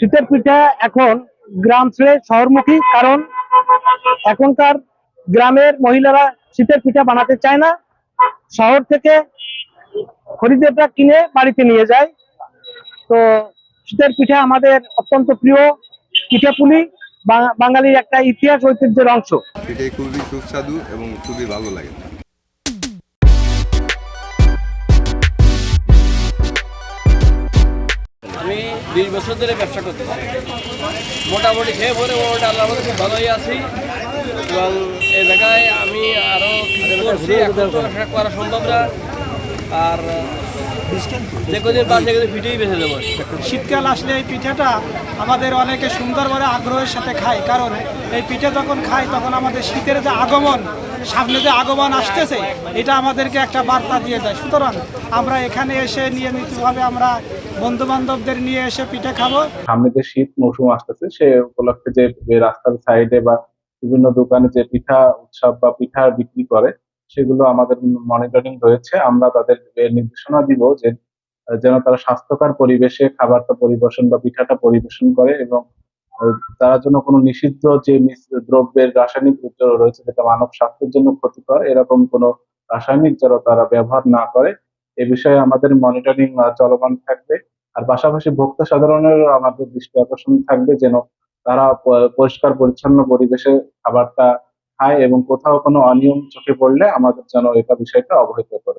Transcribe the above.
শীতের পিঠা এখন গ্রাম ছেড়ে শহরমুখী, কারণ এখনকার গ্রামের মহিলারা শীতের পিঠা বানাতে চায় না। শহর থেকে খরিদেরটা কিনে বাড়িতে নিয়ে যায়। তো শীতের পিঠা আমাদের অত্যন্ত প্রিয় পিঠাপুলি বাঙালির একটা ইতিহাস ঐতিহ্যের অংশ। এটাই খুবই সুস্বাদু এবং খুবই ভালো লাগে। বিশ বছর ধরে ব্যবসা করতেছি। মোটামুটি খেয়ে পরে মোটামুটি আল্লাহর মধ্যে খুব ভালোই আছি। এবং এই জায়গায় আমি আরও করছি সেটা করা সম্ভব না। আর ফিটেই বেঁচে দেবো। শীতকাল আসলে এই পিঠাটা আমাদের অনেকে সুন্দরভাবে আগ্রহের সাথে খায়, কারণ এই পিঠে যখন খাই তখন আমাদের শীতের যে আগমন, সামনে যে আগমন আসতেছে, এটা আমাদেরকে একটা বার্তা দিয়ে যায় সুতরাং আমরা এখানে এসে নিয়মিতভাবে আমরা বন্ধু বান্ধবদের নিয়ে এসে পিঠা খাব। সামনে যে শীত মৌসুম আসতেছে, সে উপলক্ষে যে রাস্তার সাইডে বা বিভিন্ন দোকানে যে পিঠা উৎসব বা পিঠা বিক্রি করে, সেগুলো আমাদের মনিটরিং রয়েছে। আমরা তাদের নির্দেশনা দিব যে যেন তারা স্বাস্থ্যকর পরিবেশে খাবারটা পরিবেশন বা পিঠাটা পরিবেশন করে এবং তারা যেন কোনো নিষিদ্ধ যে দ্রব্যের রাসায়নিক রয়েছে, যেটা মানব স্বাস্থ্যের জন্য ক্ষতিকর, এরকম কোনো রাসায়নিক যেন তারা ব্যবহার না করে এ বিষয়ে আমাদের মনিটরিং চলমান থাকবে। আর পাশাপাশি ভোক্তা সাধারণের আমাদের দৃষ্টি আকর্ষণ থাকবে, যেন তারা পরিষ্কার, পরিচ্ছন্ন পরিবেশে খাবারটা খায় এবং কোথাও কোনো অনিয়ম চোখে পড়লে আমাদের যেন এটা বিষয়টা অবহিত করে।